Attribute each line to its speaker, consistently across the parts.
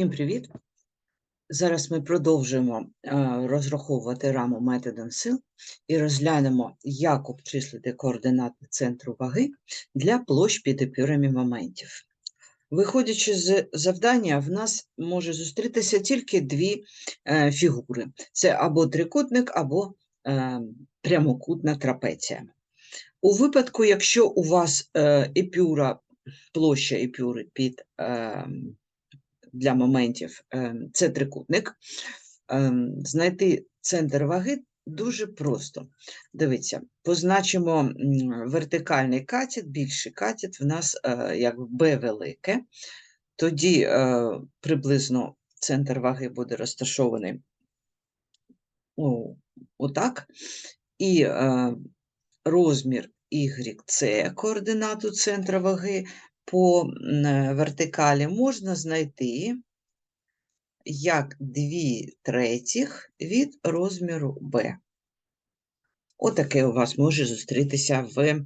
Speaker 1: Всім привіт! Зараз ми продовжуємо е, розраховувати раму методом сил і розглянемо, як обчислити координати центру ваги для площ під епюрами моментів. Виходячи з завдання, в нас може зустрітися тільки дві е, фігури: це або трикутник, або е, прямокутна трапеція. У випадку, якщо у вас епюра, площа епюри під для моментів ем, це трикутник. Ем, Знайти центр ваги дуже просто. Дивіться, позначимо вертикальний катет, більший катет в нас е, як B велике. Тоді е, приблизно центр ваги буде розташований отак. І е, розмір YC координату центра ваги по е, вертикалі можна знайти як 2 третіх від розміру b. Отаке у вас може зустрітися в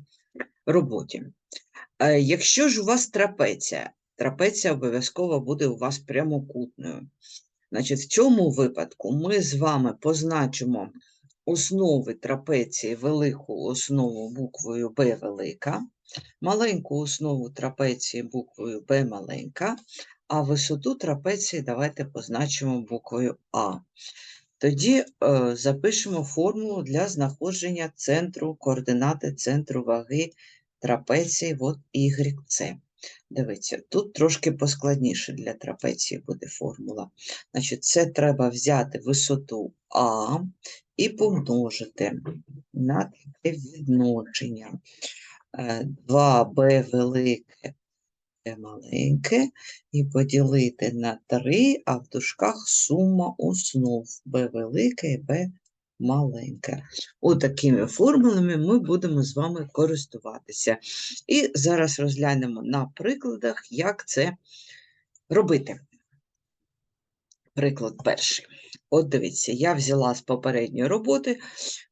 Speaker 1: роботі. Е, Якщо ж у вас трапеція, трапеція обов'язково буде у вас прямокутною. Значить, в цьому випадку ми з вами позначимо основи трапеції велику основу буквою B велика, маленьку основу трапеції буквою B маленька, а висоту трапеції давайте позначимо буквою А. Тоді е, запишемо формулу для знаходження центру, координати центру ваги трапеції от YC. Дивіться, тут трошки поскладніше для трапеції буде формула. Значить, це треба взяти висоту А і помножити на таке відношення. 2b велике b маленьке і поділити на 3, а в дужках сума основ b велике і b маленьке. Отакими формулами ми будемо з вами користуватися. І зараз розглянемо на прикладах, як це робити. Приклад перший. От дивіться, я взяла з попередньої роботи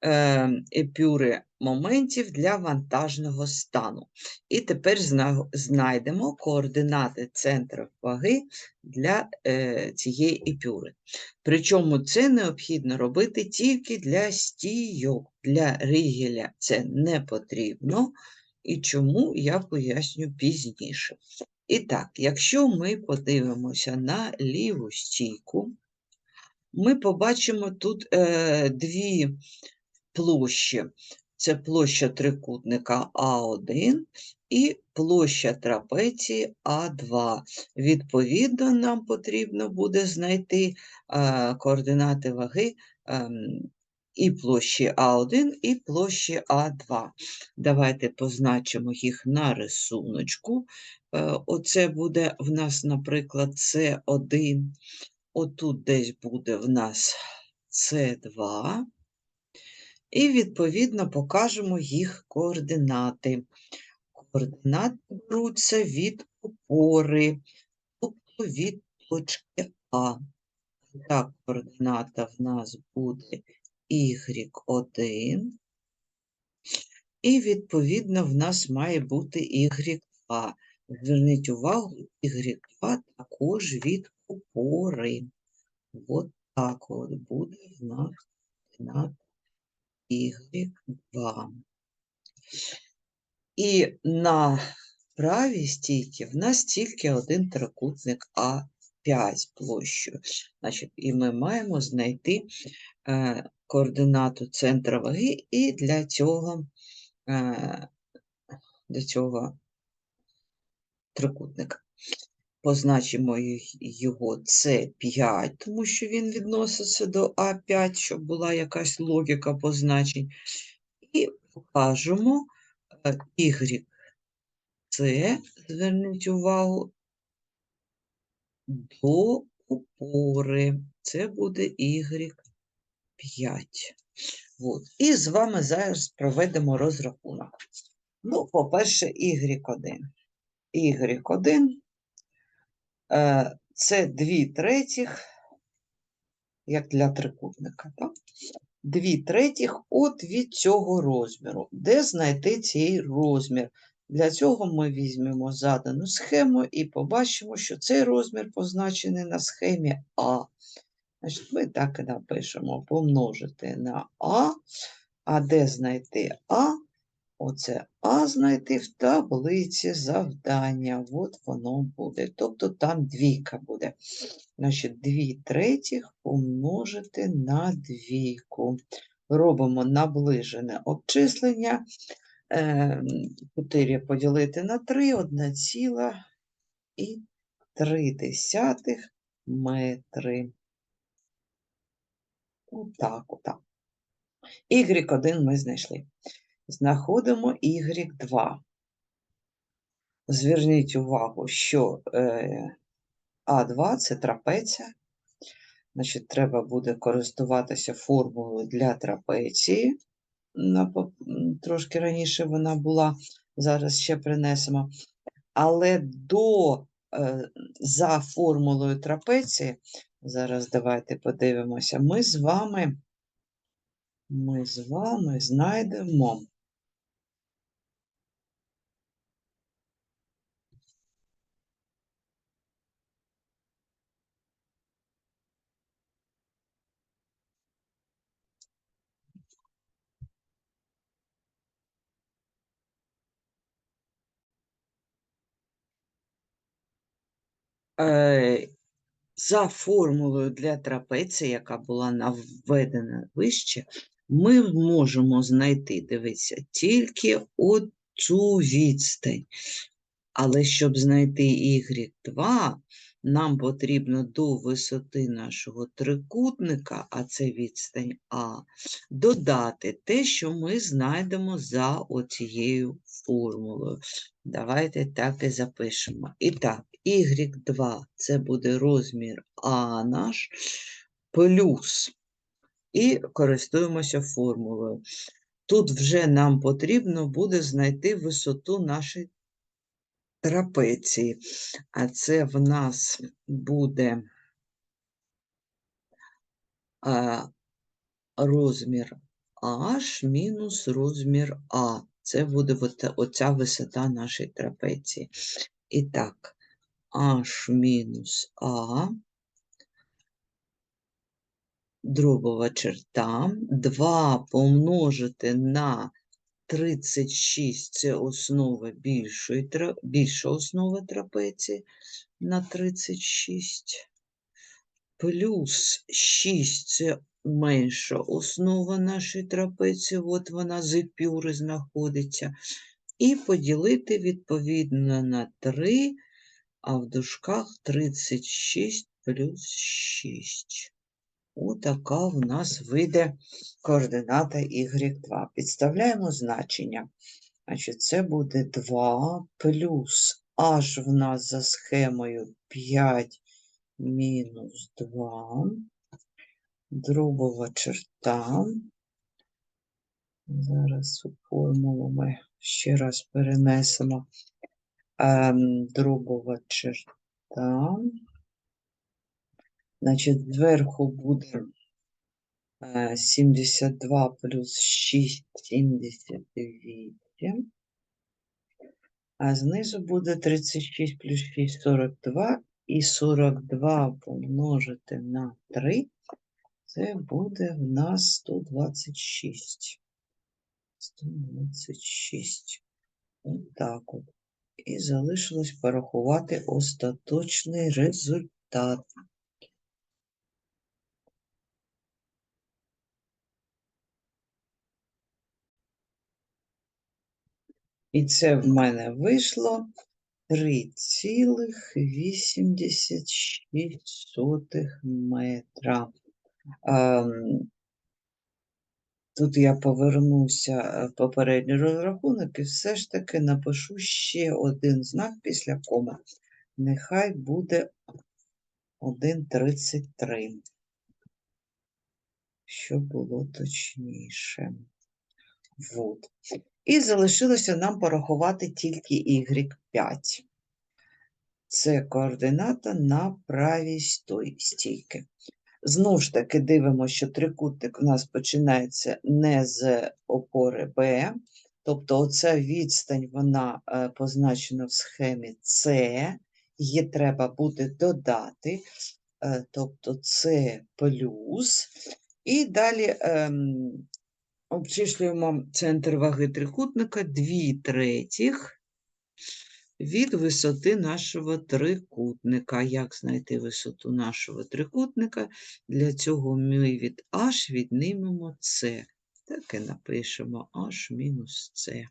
Speaker 1: е, епюри моментів для вантажного стану. І тепер зна- знайдемо координати центру ваги для е, цієї епюри. Причому це необхідно робити тільки для стійок, для ригеля це не потрібно. І чому я поясню пізніше. І так, якщо ми подивимося на ліву стійку, ми побачимо тут е, дві площі. Це площа трикутника А1 і площа трапеції А2. Відповідно, нам потрібно буде знайти е, координати ваги ем, і площі А1, і площі А2. Давайте позначимо їх на рисуночку. Е, Оце буде в нас, наприклад, С1. Отут десь буде в нас С2. І, відповідно, покажемо їх координати. Координати беруться від опори, тобто від точки А. Так, координата в нас буде Y1. І, відповідно, в нас має бути Y2. Зверніть увагу, Y2 також від опори. От так от буде в нас координата Y2. І на правій стійці в нас тільки один трикутник А5 площею. Значить, і ми маємо знайти е, координату центра ваги, і для цього, е, для цього трикутника. Позначимо його С5, тому що він відноситься до А5, щоб була якась логіка позначень. І покажемо е, YC, зверніть увагу, до опори. Це буде Y5. От. І з вами зараз проведемо розрахунок. Ну, по-перше, Y1. Y1 е, це 2 третіх, як для трикутника, так? 2 третіх от від цього розміру. Де знайти цей розмір? Для цього ми візьмемо задану схему і побачимо, що цей розмір позначений на схемі А. Значить, ми так і напишемо помножити на А. А де знайти А? Оце А знайти в таблиці завдання. От воно буде. Тобто там двійка буде. Значить, 2 третіх помножити на двійку. Робимо наближене обчислення. 4 поділити на 3, 1 ціла і 3 десятих метри. Отак, отак. Y1 ми знайшли. Знаходимо Y2. Зверніть увагу, що е, А2 це трапеція. Значить, треба буде користуватися формулою для трапеції. Трошки раніше вона була, зараз ще принесемо. Але до, е, за формулою трапеції, зараз давайте подивимося, ми з вами, ми з вами знайдемо за формулою для трапеції, яка була наведена вище, ми можемо знайти, дивіться, тільки оцю відстань. Але щоб знайти y2, нам потрібно до висоти нашого трикутника, а це відстань А, додати те, що ми знайдемо за оцією формулою. Давайте так і запишемо. І так, y2 це буде розмір А наш плюс. І користуємося формулою. Тут вже нам потрібно буде знайти висоту нашої трапеції. А це в нас буде розмір H мінус розмір А. Це буде оця висота нашої трапеції. І так, H мінус А, дробова черта, 2 помножити на 36 це основа більшої, більша основа трапеції на 36, плюс 6 це менша основа нашої трапеції, от вона з епюри знаходиться, і поділити відповідно на 3, а в дужках 36 плюс 6. Отака в нас вийде координата y2. Підставляємо значення. Значить, Це буде 2 плюс h в нас за схемою 5 мінус 2, дробова черта. Зараз цю формулу ми ще раз перенесемо. Дробова черта. Значить, зверху буде 72 е, плюс 6 78, а знизу буде 36 плюс 6 42, і 42 помножити на 3, це буде в нас 126. 126. Отак от. І залишилось порахувати остаточний результат. І це в мене вийшло 3,86 метра. Тут я повернуся в е, попередній розрахунок і все ж таки напишу ще один знак після коми. Нехай буде 1,33, щоб було точніше. Вот. І залишилося нам порахувати тільки y5. Це координата на правій стійки. Знову ж таки, дивимося, що трикутник у нас починається не з опори Б, Тобто оця відстань, вона е, позначена в схемі С, її треба буде додати, е, тобто С плюс. І далі ем, обчислюємо центр ваги трикутника 2 третіх від висоти нашого трикутника. Як знайти висоту нашого трикутника? Для цього ми від h віднімемо С. Так і напишемо h мінус С.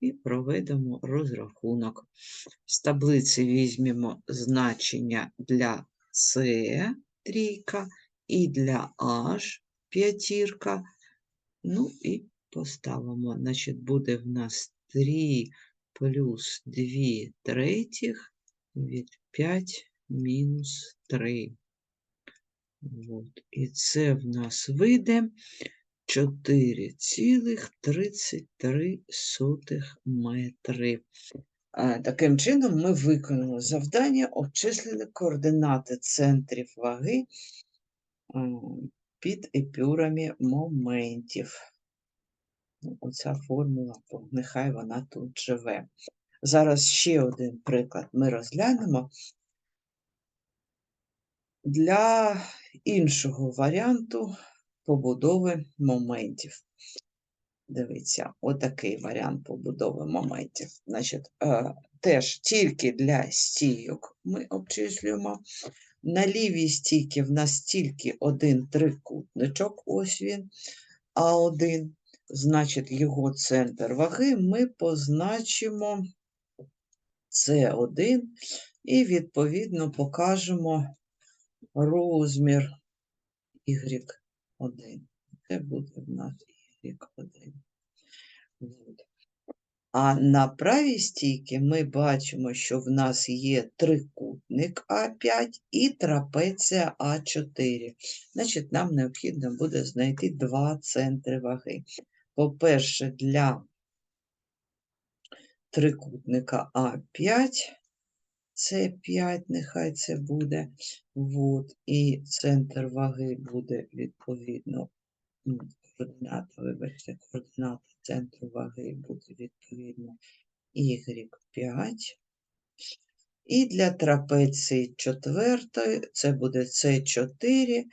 Speaker 1: І проведемо розрахунок. З таблиці візьмемо значення для С трійка і для H п'ятірка. Ну і поставимо. Значить, буде в нас 3 плюс 2 третіх від 5 мінус 3. От. І це в нас вийде 4,33 метри. Таким чином, ми виконали завдання, обчислили координати центрів ваги під епюрами моментів. Оця формула, нехай вона тут живе. Зараз ще один приклад ми розглянемо. Для іншого варіанту побудови моментів. Дивіться, отакий варіант побудови моментів. Значить, е, теж тільки для стійок ми обчислюємо. На лівій стійці в нас тільки один трикутничок, ось він, А1, значить, його центр ваги ми позначимо С1 і, відповідно, покажемо розмір Y1. Це буде в нас Y1. А на правій стійці ми бачимо, що в нас є трикутник А5 і трапеція А4. Значить, нам необхідно буде знайти два центри ваги. По-перше, для трикутника А5, це 5, нехай це буде. От, і центр ваги буде відповідно м, координата, вибачте, координата центру ваги буде відповідно Y5. І для трапеції четвертої це буде С4, і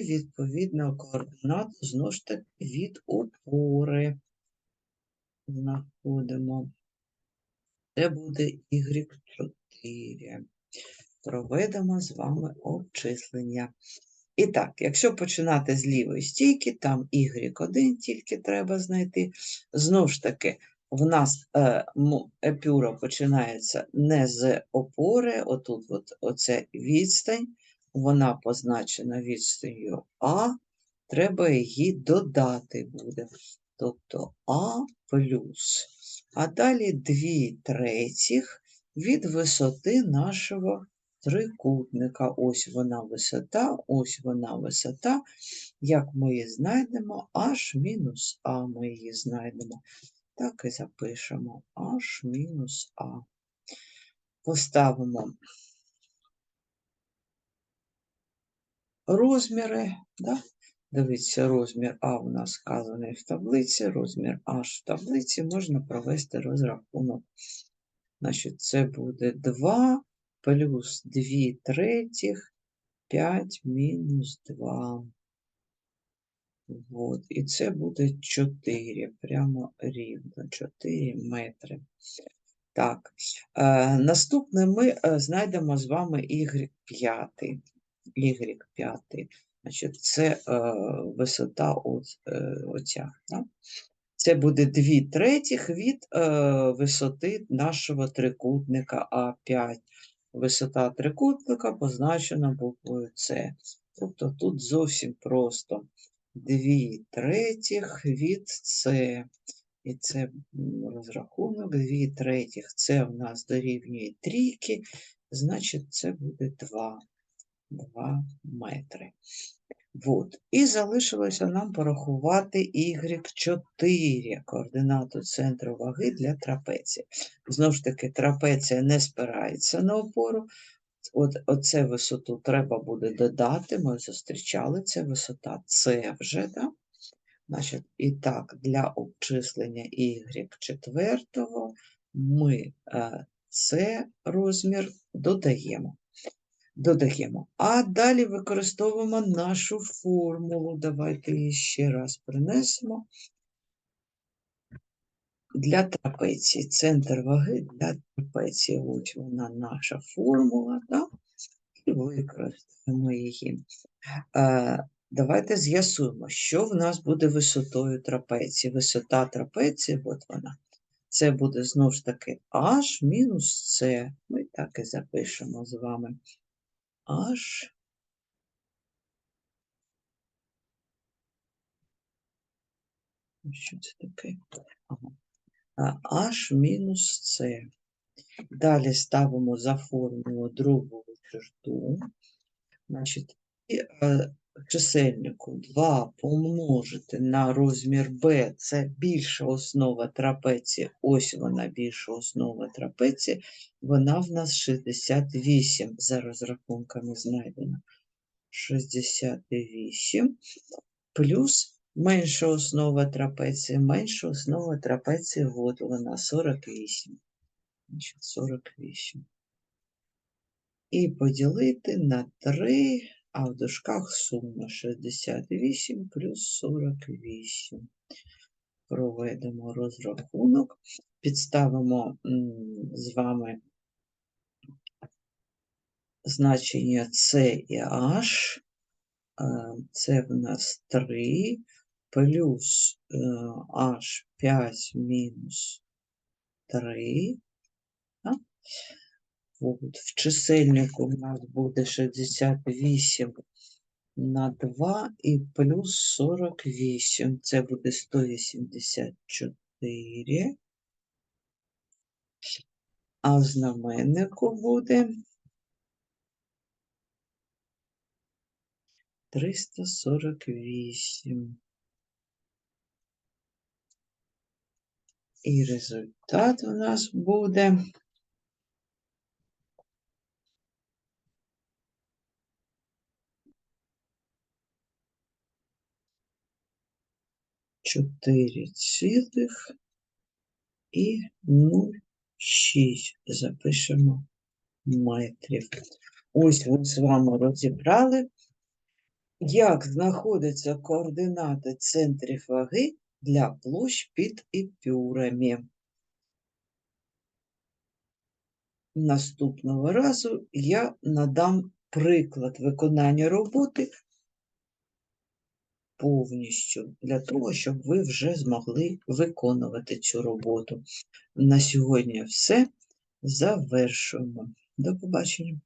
Speaker 1: відповідно координату знову ж таки від опори знаходимо. Це буде Y4. Проведемо з вами обчислення. І так, якщо починати з лівої стійки, там Y1 тільки треба знайти. Знову ж таки, в нас е, епюра починається не з опори, отут от, оце відстань, вона позначена відстанню А, треба її додати буде. Тобто А плюс. А далі 2 третіх від висоти нашого трикутника. Ось вона висота, ось вона висота. Як ми її знайдемо? H мінус А ми її знайдемо. Так і запишемо H мінус А. Поставимо розміри. Да? Дивіться, розмір А у нас вказаний в таблиці, розмір H в таблиці, можна провести розрахунок. Значить, це буде 2 плюс 2 третіх, 5 мінус 2. От, і це буде 4, прямо рівно, 4 метри. Так, е, наступне ми е, знайдемо з вами Y5. Y5. Значить, це е, висота от, е, оця. Да? Це буде 2 третіх від е, висоти нашого трикутника А5. Висота трикутника позначена буквою С. Тобто тут зовсім просто 2 третіх від С. І це розрахунок 2 третіх. Це в нас дорівнює трійки, значить це буде 2, 2 метри. Вот. І залишилося нам порахувати Y4, координату центру ваги для трапеції. Знову ж таки, трапеція не спирається на опору. От оце висоту треба буде додати. Ми зустрічали, це висота С вже, да? Значить, і так, для обчислення y четвертого ми це розмір додаємо. Додаємо. А далі використовуємо нашу формулу. Давайте її ще раз принесемо. Для трапеції, центр ваги для трапеції. Ось вона наша формула, да? і використаємо її. Е, Давайте з'ясуємо, що в нас буде висотою трапеції. Висота трапеції, от вона. Це буде знову ж таки h мінус c. Ми так і запишемо з вами. H Що це таке? H мінус С. Далі ставимо за формулу другу черту. Значить, і е, чисельнику 2 помножити на розмір b, це більша основа трапеції, ось вона більша основа трапеції, вона в нас 68 за розрахунками знайдена. 68 плюс менша основа трапеції, менша основа трапеції, от вона 48. Значить, 48. І поділити на 3, а в дужках сума 68 плюс 48. Проведемо розрахунок, підставимо з вами значення С і H. Е, Це в нас 3 плюс е, H 5 мінус 3. От, в чисельнику у нас буде 68 на 2 і плюс 48. Це буде 184. А в знаменнику буде 348. І результат у нас буде чотири цілих і 0,6 запишемо метрів. Ось ми з вами розібрали, як знаходяться координати центрів ваги для площ під епюрами. Наступного разу я надам приклад виконання роботи повністю для того, щоб ви вже змогли виконувати цю роботу. На сьогодні все. Завершуємо. До побачення.